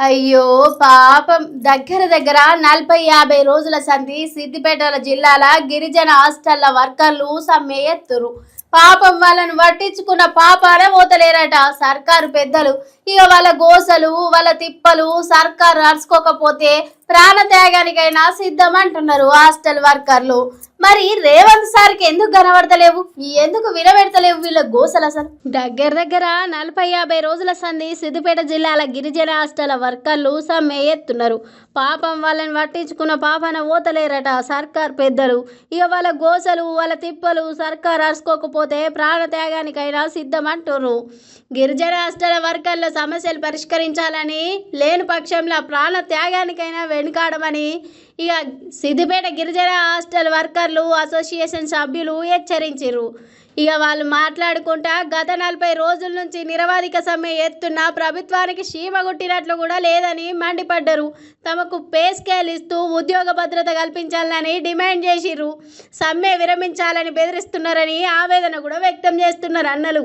అయ్యో పాపం. దగ్గర దగ్గర నలభై యాభై రోజుల సంధి సిద్దిపేట జిల్లాల గిరిజన హాస్టల్ల వర్కర్లు సమ్మె ఎత్తురు పాపం వాళ్ళను పట్టించుకున్న పాపానే పోతలేరట. సర్కారు పెద్దలు ఇక వాళ్ళ గోసలు వాళ్ళ తిప్పలు సర్కారు అరుచుకోకపోతే ప్రాణత్యాగానికైనా సిద్ధం అంటున్నారు హాస్టల్ వర్కర్లు. మరి రేవంత్ సార్కి ఎందుకు కనబడతలేవు? ఎందుకు వినబెడతలేవు వీళ్ళ గోసలు అసలు? దగ్గర దగ్గర నలభై యాభై రోజుల సంధి సిద్దిపేట జిల్లాల గిరిజన హాస్టల్ వర్కర్లు సమ్మె ఎత్తున్నారు. పాపం వాళ్ళని పట్టించుకున్న పాపన ఓతలేరట సర్కార్ పెద్దలు. ఇక వాళ్ళ గోసలు వాళ్ళ తిప్పలు సర్కార్ అరుచుకోకపోతే ప్రాణత్యాగానికైనా సిద్ధం అంటున్నారు గిరిజన హాస్టల్ వర్కర్ల సమస్యలు పరిష్కరించాలని లేని పక్షంలో ప్రాణ త్యాగానికైనా వెనుకాడమని ఇక సిద్దిపేట గిరిజన హాస్టల్ వర్కర్లు అసోసియేషన్ సభ్యులు హెచ్చరించారు ఇక వాళ్ళు మాట్లాడుకుంటా గత నలభై రోజుల నుంచి నిరవాధిక సమ్మె ఎత్తున్న ప్రభుత్వానికి సీమ కొట్టినట్లు కూడా లేదని మండిపడ్డారు. తమకు పే స్కేల్ ఇస్తూ ఉద్యోగ భద్రత కల్పించాలని డిమాండ్ చేసిర్రు. సమ్మె విరమించాలని బెదిరిస్తున్నారని ఆవేదన కూడా వ్యక్తం చేస్తున్నారు అన్నలు.